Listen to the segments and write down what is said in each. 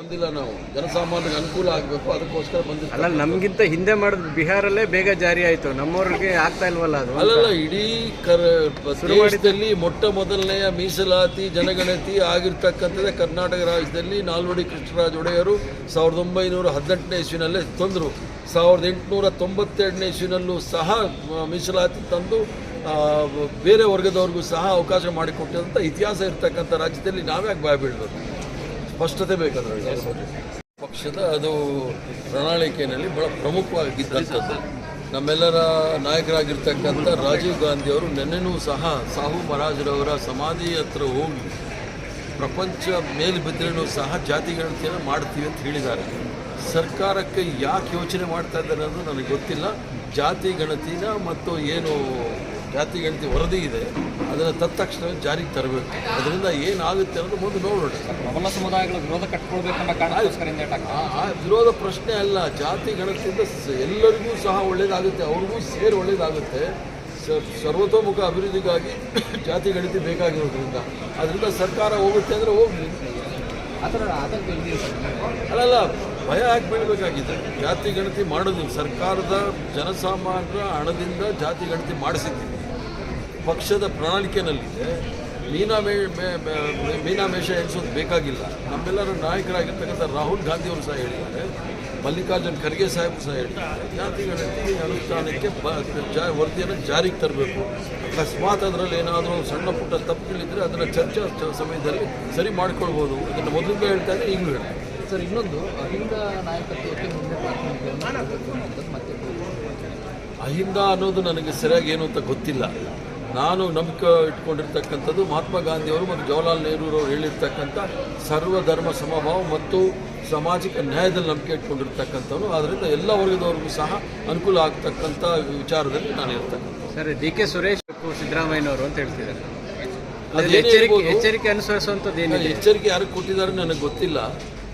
ಬಂದಿಲ್ಲ ನಾವು. ಜನಸಾಮಾನ್ಯರಿಗೆ ಅನುಕೂಲ ಆಗಬೇಕು ಅದಕ್ಕೋಸ್ಕರ ಬಂದಿಲ್ಲ ಅಲ್ಲ ನಮಗಿಂತ ಹಿಂದೆ ಮಾಡಿದ ಬಿಹಾರಲ್ಲೇ ಬೇಗ ಜಾರಿ ಆಯಿತು. ನಮ್ಮವ್ರಿಗೆ ಆಗ್ತಾ ಇಲ್ವಲ್ಲ ಅದು ಅಲ್ಲಲ್ಲ ಇಡೀ ಕರ್ ದೇಶದಲ್ಲಿ ಮೊಟ್ಟ ಮೊದಲನೆಯ ಮೀಸಲಾತಿ ಜನಗಣತಿ ಆಗಿರ್ತಕ್ಕಂಥದ್ದೇ ಕರ್ನಾಟಕ ರಾಜ್ಯದಲ್ಲಿ ನಾಲ್ವಡಿ ಕೃಷ್ಣರಾಜ ಒಡೆಯರು ಸಾವಿರದ ಒಂಬೈನೂರ ಹದಿನೆಂಟನೇ ಇಸ್ವಿನಲ್ಲೇ ತಂದರು. ಸಾವಿರದ ಎಂಟುನೂರ ತೊಂಬತ್ತೆರಡನೇ ಇಸ್ವಿನಲ್ಲೂ ಸಹ ಮೀಸಲಾತಿ ತಂದು ಬೇರೆ ವರ್ಗದವ್ರಿಗೂ ಸಹ ಅವಕಾಶ ಮಾಡಿಕೊಟ್ಟಂಥ ಇತಿಹಾಸ ಇರ್ತಕ್ಕಂಥ ರಾಜ್ಯದಲ್ಲಿ ನಾವ್ಯಾಕೆ ಬೀಳಬೇಕು? ಸ್ಪಷ್ಟತೆ ಬೇಕಾದ್ರೆ ಪಕ್ಷದ ಅದು ಪ್ರಣಾಳಿಕೆಯಲ್ಲಿ ಬಹಳ ಪ್ರಮುಖವಾಗಿದ್ದಂಥದ್ದು. ನಮ್ಮೆಲ್ಲರ ನಾಯಕರಾಗಿರ್ತಕ್ಕಂಥ ರಾಜೀವ್ ಗಾಂಧಿಯವರು ನೆನ್ನೆನೂ ಸಹ ಸಾಹು ಮಹಾರಾಜರವರ ಸಮಾಧಿ ಹತ್ರ ಹೋಗಿ ಪ್ರಪಂಚ ಮೇಲೆ ಬಿದ್ದರೇನೂ ಸಹ ಜಾತಿ ಗಣತಿಯನ್ನು ಮಾಡ್ತೀವಿ ಅಂತ ಹೇಳಿದ್ದಾರೆ. ಸರ್ಕಾರಕ್ಕೆ ಯಾಕೆ ಯೋಚನೆ ಮಾಡ್ತಾ ಇದ್ದಾರೆ ಅನ್ನೋದು ನನಗೆ ಗೊತ್ತಿಲ್ಲ. ಜಾತಿ ಗಣತಿನ ಮತ್ತು ಏನು ಜಾತಿ ಗಣತಿ ವರದಿ ಇದೆ ಅದನ್ನು ತತ್ಕ್ಷಣ ಜಾರಿಗೆ ತರಬೇಕು. ಅದರಿಂದ ಏನಾಗುತ್ತೆ ಅನ್ನೋದು ಮುಂದೆ ನೋಡೋಣ ಪ್ರಬಲ ಸಮುದಾಯಗಳ ವಿರೋಧ ಕಟ್ಕೊಳ್ಬೇಕನ್ನೋ ಕಾರಣಕ್ಕೋಸ್ಕರ. ಆ- ವಿರೋಧ ಪ್ರಶ್ನೆ ಅಲ್ಲ. ಜಾತಿ ಗಣತಿಯಿಂದ ಎಲ್ಲರಿಗೂ ಸಹ ಒಳ್ಳೇದಾಗುತ್ತೆ ಅವ್ರಿಗೂ ಸೇರಿ ಒಳ್ಳೇದಾಗುತ್ತೆ. ಸರ್ವತೋಮುಖ ಅಭಿವೃದ್ಧಿಗಾಗಿ ಜಾತಿ ಗಣತಿ ಬೇಕಾಗಿರೋದ್ರಿಂದ. ಅದರಿಂದ ಸರ್ಕಾರ ಹೋಗುತ್ತೆ ಅಂದರೆ ಹೋಗಲಿ. ಆ ಥರ ಅಲ್ಲಲ್ಲ ಭಯ ಯಾಕೆ ಬೀಳಬೇಕಾಗಿದೆ ಜಾತಿ ಗಣತಿ ಮಾಡೋದು ಸರ್ಕಾರದ ಜನಸಾಮಾನ್ಯರ ಹಣದಿಂದ ಜಾತಿ ಗಣತಿ ಮಾಡಿಸಿದ್ದೀವಿ. ಪಕ್ಷದ ಪ್ರಣಾಳಿಕೆಯಲ್ಲಿದೆ ಮೀನಾ ಮೇ- ಮೀನಾ ಮೀನಾಮೇಷ ಎಣಿಸೋದು ಬೇಕಾಗಿಲ್ಲ. ನಮ್ಮೆಲ್ಲರ ನಾಯಕರಾಗಿರ್ತಕ್ಕಂಥ ರಾಹುಲ್ ಗಾಂಧಿ ಅವರು ಸಹ ಹೇಳಿದ್ದಾರೆ. ಮಲ್ಲಿಕಾರ್ಜುನ್ ಖರ್ಗೆ ಸಾಹೇಬರು ಸಹ ಹೇಳಿದ್ದಾರೆ. ಜಾತಿಗಳ ಅನುಷ್ಠಾನಕ್ಕೆ ಬ ಜಾ ವರದಿಯನ್ನು ಜಾರಿಗೆ ತರಬೇಕು. ಅಕಸ್ಮಾತ್ ಅದರಲ್ಲಿ ಏನಾದರೂ ಸಣ್ಣ ಪುಟ್ಟ ತಪ್ಪುಗಳಿದ್ದರೆ ಅದನ್ನು ಚರ್ಚಾ ಸಮಯದಲ್ಲಿ ಸರಿ ಮಾಡ್ಕೊಳ್ಬೋದು. ಅದನ್ನು ಮೊದಲಿಂದ ಹೇಳ್ತಾ ಇದ್ದೆ ಈಗಲೂ ಹೇಳ್ತಾರೆ ಸರ್ ಇನ್ನೊಂದು ಅಹಿಂದ ನಾಯಕತ್ವಕ್ಕೆ ಅಹಿಂದ ಅನ್ನೋದು ನನಗೆ ಸರಿಯಾಗಿ ಏನು ಅಂತ ಗೊತ್ತಿಲ್ಲ. ನಾನು ನಂಬಿಕೆ ಇಟ್ಕೊಂಡಿರ್ತಕ್ಕಂಥದ್ದು ಮಹಾತ್ಮ ಗಾಂಧಿಯವರು ಮತ್ತು ಜವಾಹರ್ಲಾಲ್ ನೆಹರೂರವರು ಹೇಳಿರ್ತಕ್ಕಂಥ ಸರ್ವಧರ್ಮ ಸಮಭಾವ ಮತ್ತು ಸಾಮಾಜಿಕ ನ್ಯಾಯದಲ್ಲಿ ನಂಬಿಕೆ ಇಟ್ಕೊಂಡಿರ್ತಕ್ಕಂಥವ್ರು. ಆದ್ದರಿಂದ ಎಲ್ಲ ವರ್ಗದವ್ರಿಗೂ ಸಹ ಅನುಕೂಲ ಆಗ್ತಕ್ಕಂಥ ವಿಚಾರದಲ್ಲಿ ನಾನು ಇರ್ತಕ್ಕಂಥ ಸರ್ ಡಿ ಕೆ ಸುರೇಶ್ ಸಿದ್ದರಾಮಯ್ಯನವರು ಅಂತ ಹೇಳ್ತಿದ್ದಾರೆ. ಎಚ್ಚರಿಕೆ ಎಚ್ಚರಿಕೆ ಅನುಸರಿಸುವಂಥದ್ದು ಎಚ್ಚರಿಕೆ ಯಾರು ಕೊಟ್ಟಿದ್ದಾರೆ ನನಗೆ ಗೊತ್ತಿಲ್ಲ.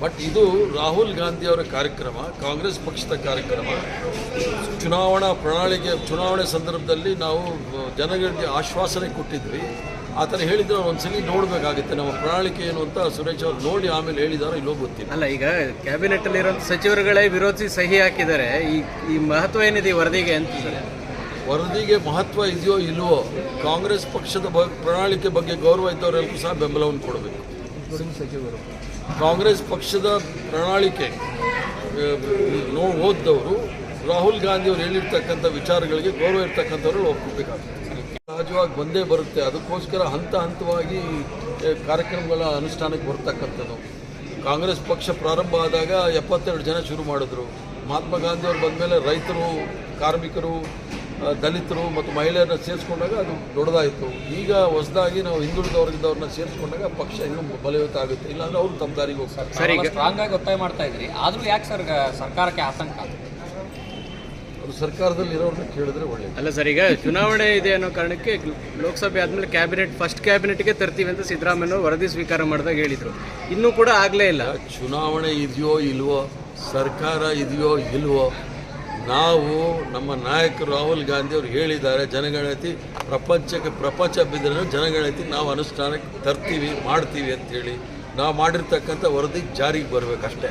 ಬಟ್ ಇದು ರಾಹುಲ್ ಗಾಂಧಿ ಅವರ ಕಾರ್ಯಕ್ರಮ ಕಾಂಗ್ರೆಸ್ ಪಕ್ಷದ ಕಾರ್ಯಕ್ರಮ. ಚುನಾವಣಾ ಪ್ರಣಾಳಿಕೆ ಚುನಾವಣೆ ಸಂದರ್ಭದಲ್ಲಿ ನಾವು ಜನಗಳಿಗೆ ಆಶ್ವಾಸನೆ ಕೊಟ್ಟಿದ್ವಿ. ಆ ಥರ ಹೇಳಿದ್ರೆ ಒಂದ್ಸಲಿ ನೋಡಬೇಕಾಗುತ್ತೆ ನಮ್ಮ ಪ್ರಣಾಳಿಕೆ ಏನು ಅಂತ ಸುರೇಶ್ ಅವರು ನೋಡಿ ಆಮೇಲೆ ಹೇಳಿದಾರೋ ಇಲ್ಲೋ ಗೊತ್ತಿಲ್ಲ. ಅಲ್ಲ ಈಗ ಕ್ಯಾಬಿನೆಟ್ ಅಲ್ಲಿರುವಂಥ ಸಚಿವರುಗಳೇ ವಿರೋಧಿಸಿ ಸಹಿ ಹಾಕಿದ್ದಾರೆ. ಈ ಈ ಮಹತ್ವ ಏನಿದೆ ಈ ವರದಿಗೆ ಅಂತ ಸರ್? ವರದಿಗೆ ಮಹತ್ವ ಇದೆಯೋ ಇಲ್ವೋ ಕಾಂಗ್ರೆಸ್ ಪಕ್ಷದ ಬ ಪ್ರಣಾಳಿಕೆ ಬಗ್ಗೆ ಗೌರವ ಇದ್ದವರೆಲ್ಲರೂ ಸಹ ಬೆಂಬಲವನ್ನು ಕೊಡಬೇಕು. ಸಚಿವರು. ಕಾಂಗ್ರೆಸ್ ಪಕ್ಷದ ಪ್ರಣಾಳಿಕೆ ನೋ ಓದ್ದವರು ರಾಹುಲ್ ಗಾಂಧಿ ಅವರು ಹೇಳಿರ್ತಕ್ಕಂಥ ವಿಚಾರಗಳಿಗೆ ಗೌರವ ಇರ್ತಕ್ಕಂಥವ್ರು ಒಪ್ಕೋಬೇಕಾಗ್ತದೆ ಸಹಜವಾಗಿ ಬಂದೇ ಬರುತ್ತೆ. ಅದಕ್ಕೋಸ್ಕರ ಹಂತ ಹಂತವಾಗಿ ಕಾರ್ಯಕ್ರಮಗಳ ಅನುಷ್ಠಾನಕ್ಕೆ ಬರ್ತಕ್ಕಂಥದ್ದು. ಕಾಂಗ್ರೆಸ್ ಪಕ್ಷ ಪ್ರಾರಂಭ ಆದಾಗ ಎಪ್ಪತ್ತೆರಡು ಜನ ಶುರು ಮಾಡಿದ್ರು. ಮಹಾತ್ಮ ಗಾಂಧಿ ಅವರು ಬಂದಮೇಲೆ ರೈತರು, ಕಾರ್ಮಿಕರು ದಲಿತರು ಮತ್ತು ಮಹಿಳೆಯರನ್ನ ಸೇರಿಸ್ಕೊಂಡಾಗ ಅದು ದೊಡ್ಡದಾಯಿತು. ಈಗ ಹೊಸದಾಗಿ ನಾವು ಹಿಂದುಳಿದ ವರ್ಗದವ್ರನ್ನ ಸೇರಿಸ್ಕೊಂಡಾಗ ಪಕ್ಷ ಇನ್ನೂ ಬಲಯುತ ಆಗುತ್ತೆ. ಇಲ್ಲಾಂದ್ರೆ ಅವರು ತಮ್ಮ ದಾರಿಗೆ ಹೋಗ್ತಾರೆ. ಸ್ಟ್ರಾಂಗ್ ಆಗಿ ಒತ್ತಾಯ ಮಾಡ್ತಾ ಇದ್ರಿ ಆದರೂ ಯಾಕೆ ಸರ್ ಗ- ಸರ್ಕಾರಕ್ಕೆ ಆತಂಕ? ಅದು ಸರ್ಕಾರದಲ್ಲಿ ಇರೋರನ್ನ ಕೇಳಿದ್ರೆ ಒಳ್ಳೆಯದು ಅಲ್ಲ ಸರ್ ಈಗ ಚುನಾವಣೆ ಇದೆ ಅನ್ನೋ ಕಾರಣಕ್ಕೆ ಲೋಕಸಭೆ ಆದಮೇಲೆ ಕ್ಯಾಬಿನೆಟ್ ಫಸ್ಟ್ ಕ್ಯಾಬಿನೆಟ್ಗೆ ತರ್ತೀವಿ ಅಂತ ಸಿದ್ದರಾಮಯ್ಯ ವರದಿ ಸ್ವೀಕಾರ ಮಾಡಿದಾಗ ಹೇಳಿದರು. ಇನ್ನೂ ಕೂಡ ಆಗಲೇ ಇಲ್ಲ. ಚುನಾವಣೆ ಇದೆಯೋ ಇಲ್ವೋ ಸರ್ಕಾರ ಇದೆಯೋ ಇಲ್ವೋ ನಾವು ನಮ್ಮ ನಾಯಕರು ರಾಹುಲ್ ಗಾಂಧಿ ಅವರು ಹೇಳಿದ್ದಾರೆ, ಜನಗಣತಿ ಪ್ರಪಂಚಕ್ಕೆ ಪ್ರಪಂಚ ಬಿದ್ದರೆ ಜನಗಣತಿ ನಾವು ಅನುಷ್ಠಾನಕ್ಕೆ ತರ್ತೀವಿ, ಮಾಡ್ತೀವಿ ಅಂತೇಳಿ ನಾವು ಮಾಡಿರ್ತಕ್ಕಂಥ ವರದಿ ಜಾರಿಗೆ ಬರಬೇಕಷ್ಟೇ.